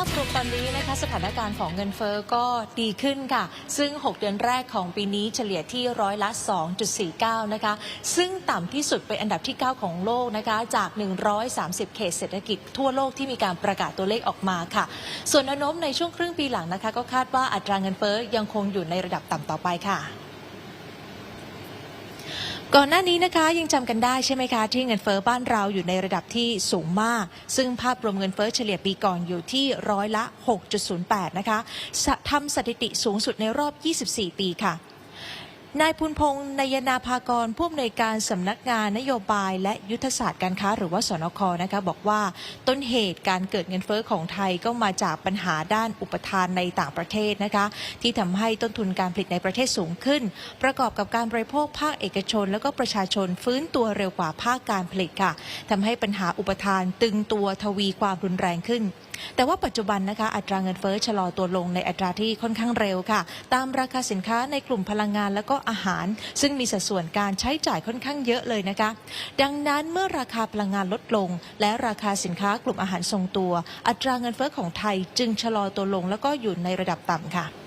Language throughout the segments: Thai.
ภาพรวมตอนนี้นะคะสถานการณ์ของเงินเฟอ้อก็ดีขึ้นค่ะ ซึ่ง 6 เดือนแรกของปีนี้เฉลี่ยที่ร้อยละ 2.49 นะคะ ซึ่งต่ำที่สุดเป็นอันดับที่ 9 ของโลกนะคะ จาก 130 เขตเศรษฐกิจทั่วโลกที่มีการประกาศตัวเลขออกมาค่ะ ส่วนแนวโน้มในช่วงครึ่งปีหลังนะคะ ก็คาดว่าอัตราเงินเฟอ้อยังคงอยู่ในระดับต่ำต่อไปค่ะ ก่อนหน้านี้นะคะยังจำกันได้ใช่ไหมคะ ที่เงินเฟอ้อบ้านเราอยู่ในระดับที่สูงมาก ซึ่งภาพรวมเงินเฟอ้อเฉลี่ยปีก่อนอยู่ที่ร้อยละ 6.08 นะคะสะทำสถิติสูงสุดในรอบ 24 ปีค่ะ นายพุนพงศ์นายนาภากรผู้อำนวยการสำนักงานนโยบาย และยุทธศาสตร์การค้าหรือว่าสนคนะคะบอกว่าต้นเหตุการเกิดเงินเฟ้อของไทยก็มาจากปัญหาด้านอุปทานในต่างประเทศนะคะที่ทำให้ต้นทุนการผลิตในประเทศสูงขึ้น ประกอบกับการบริโภคภาคเอกชน แล้วก็ประชาชนฟื้นตัวเร็วกว่าภาคการผลิตค่ะทำให้ปัญหาอุปทานตึงตัวทวีความรุนแรงขึ้น แต่ว่าปัจจุบันนะคะอัตราเงินเฟ้อชะลอตัวลงในอัตราที่ค่อนข้างเร็วค่ะ ตามราคาสินค้าในกลุ่มพลังงานและก็อาหาร ซึ่งมีสัดส่วนการใช้จ่ายค่อนข้างเยอะเลยนะคะ ดังนั้นเมื่อราคาพลังงานลดลง และราคาสินค้ากลุ่มอาหารทรงตัว อัตราเงินเฟ้อของไทยจึงชะลอตัวลง แล้วก็อยู่ในระดับต่ำค่ะ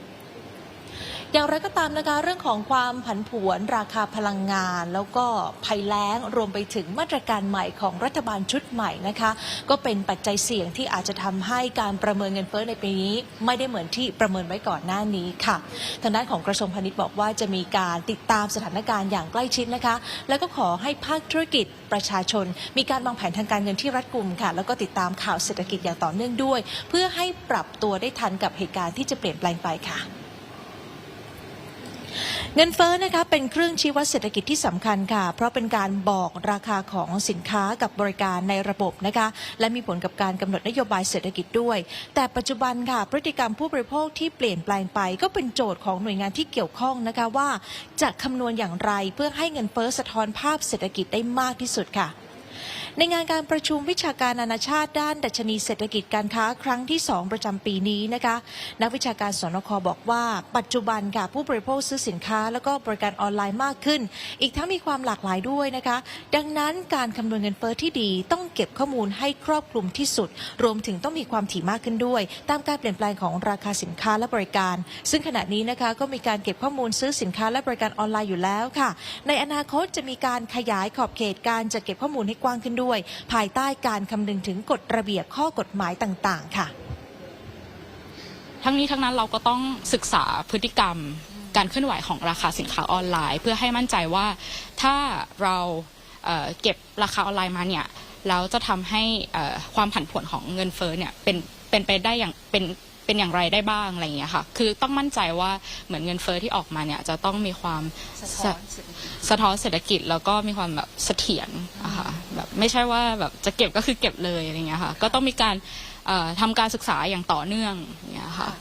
อย่างไรก็ตามนะคะเรื่องของความผันผวนราคาพลังงาน แล้วก็ภัยแล้งรวมไปถึงมาตรการใหม่ของรัฐบาลชุดใหม่นะคะก็เป็นปัจจัยเสี่ยงที่อาจจะทำให้การประเมินเงินเฟ้อในปีนี้ ไม่ได้เหมือนที่ประเมินไว้ก่อนหน้านี้ค่ะทางด้านของกระทรวงพาณิชย์บอกว่าจะมีการติดตามสถานการณ์อย่างใกล้ชิดนะคะ แล้วก็ขอให้ภาคธุรกิจประชาชน มีการวางแผนทางการเงินที่รัดกุมค่ะ แล้วก็ติดตามข่าวเศรษฐกิจอย่างต่อเนื่องด้วย เพื่อให้ปรับตัวได้ทันกับเหตุการณ์ที่จะเปลี่ยนแปลงไปค่ะ เงินเฟ้อนะคะเป็นเครื่องชี้วัดเศรษฐกิจที่สำคัญค่ะ เพราะเป็นการบอกราคาของสินค้ากับบริการในระบบนะคะและมีผลกับการกำหนดนโยบายเศรษฐกิจด้วย แต่ปัจจุบันค่ะ พฤติกรรมผู้บริโภคที่เปลี่ยนแปลงไป ก็เป็นโจทย์ของหน่วยงานที่เกี่ยวข้องนะคะว่าจะคำนวณอย่างไรเพื่อให้เงินเฟ้อสะท้อนภาพเศรษฐกิจได้มากที่สุดค่ะ ในงานการประชุมวิชาการนานาชาติด้านดัชนีเศรษฐกิจการค้าครั้งที่ 2 ประจำปีนี้นะคะ นักวิชาการสนคบอกว่า ปัจจุบันค่ะผู้บริโภคซื้อสินค้า แล้วก็บริการออนไลน์มากขึ้น อีกทั้งมีความหลากหลายด้วยนะคะ ดังนั้นการคำนวณเงินเฟ้อที่ดี ต้องเก็บข้อมูลให้ครอบคลุมที่สุด รวมถึงต้องมีความถี่มากขึ้นด้วย ตามการเปลี่ยนแปลงของราคาสินค้าและบริการ ซึ่งขณะนี้นะคะก็มีการเก็บข้อมูลซื้อสินค้าและบริการออนไลน์อยู่แล้วค่ะ ในอนาคตจะมีการขยายขอบเขตการจัดเก็บข้อมูลให้กว้างขึ้นด้วยภายใต้การคำนึงถึงกฎระเบียบข้อกฎหมายต่างๆ ค่ะ ทั้งนี้ทั้งนั้นเราก็ต้องศึกษาพฤติกรรมการเคลื่อนไหวของราคาสินค้าออนไลน์ เพื่อให้มั่นใจว่าถ้าเราเเก็บราคาออนไลน์มาเนี่ยแล้วจะทำให้ความผันผวนของเงินเฟ้อเนี่ยเป็นเป็นไปได้อย่างเป็น เป็นอย่างไรได้บ้างอะไรอย่างเงี้ยค่ะ คือต้องมั่นใจว่าเหมือนเงินเฟ้อที่ออกมาเนี่ยจะต้องมีความสะท้อนเศรษฐกิจแล้วก็มีความแบบเสถียรอะค่ะแบบไม่ใช่ว่าแบบจะเก็บก็คือเก็บเลยอะไรเงี้ยค่ะ ก็ต้องมีการเอ่อทำการศึกษาอย่างต่อเนื่องอย่างเงี้ยค่ะ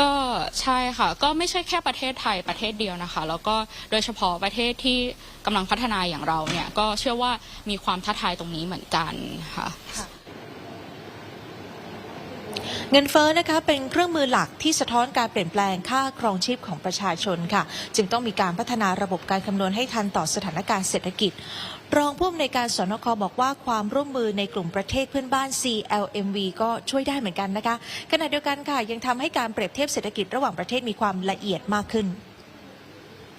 ก็ใช่ค่ะ ก็ไม่ใช่แค่ประเทศไทยประเทศเดียวนะคะ แล้วก็โดยเฉพาะประเทศที่กำลังพัฒนาอย่างเราเนี่ยก็เชื่อว่ามีความท้าทายตรงนี้เหมือนกันค่ะ เงินเฟ้อนะคะเป็นเครื่องมือหลักที่สะท้อนการเปลี่ยนแปลงค่าครองชีพของประชาชนค่ะ จึงต้องมีการพัฒนาระบบการคำนวณให้ทันต่อสถานการณ์เศรษฐกิจ รองผู้อำนวยการสนคบอกว่าความร่วมมือในกลุ่มประเทศเพื่อนบ้าน CLMV ก็ช่วยได้เหมือนกันนะคะขณะเดียวกันค่ะ ยังทำให้การเปรียบเทียบเศรษฐกิจระหว่างประเทศมีความละเอียดมากขึ้น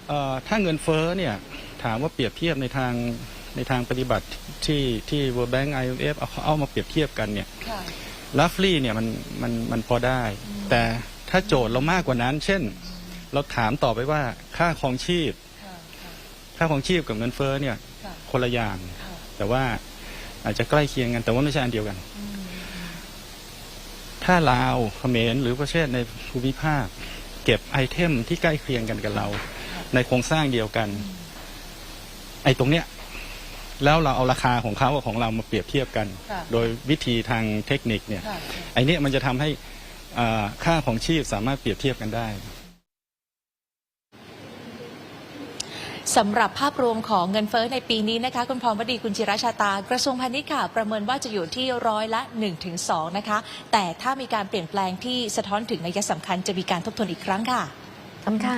เอ่อถ้าเงินเฟ้อเนี่ยถามว่าเปรียบเทียบในทางในทางปฏิบัติที่ที่ World Bank IMF เอาเอามาเปรียบเทียบกันเนี่ย ลัฟลี่เนี่ยมันมันมันพอได้ แต่ถ้าโจทย์เรามากกว่านั้น เช่น เราถามต่อไปว่าค่าครองชีพ ค่าครองชีพกับเงินเฟ้อเนี่ยค่ะคนละอย่าง แต่ว่าอาจจะใกล้เคียงกัน แต่ว่าไม่ใช่อันเดียวกัน ถ้าลาวเขมรหรือประเทศในภูมิภาค เก็บไอเทมที่ใกล้เคียงกันกับเรา ในโครงสร้างเดียวกัน ไอ้ตรงเนี้ย แล้วเราเอาราคาของเขากับของเรามาเปรียบเทียบกัน ค่ะโดยวิธีทางเทคนิคเนี่ยไอ้เนี้ยมันจะทำให้อ่าค่าของชีพสามารถเปรียบเทียบกันได้ สำหรับภาพรวมของเงินเฟ้อในปีนี้นะคะ คุณพรวดีคุณจิรชาตา กระทรวงพาณิชย์ค่ะ ประเมินว่าจะอยู่ที่ร้อยละ 1-2 นะคะ แต่ถ้ามีการเปลี่ยนแปลงที่สะท้อนถึงนัยสำคัญจะมีการทบทวนอีกครั้งค่ะขอบคุณค่ะ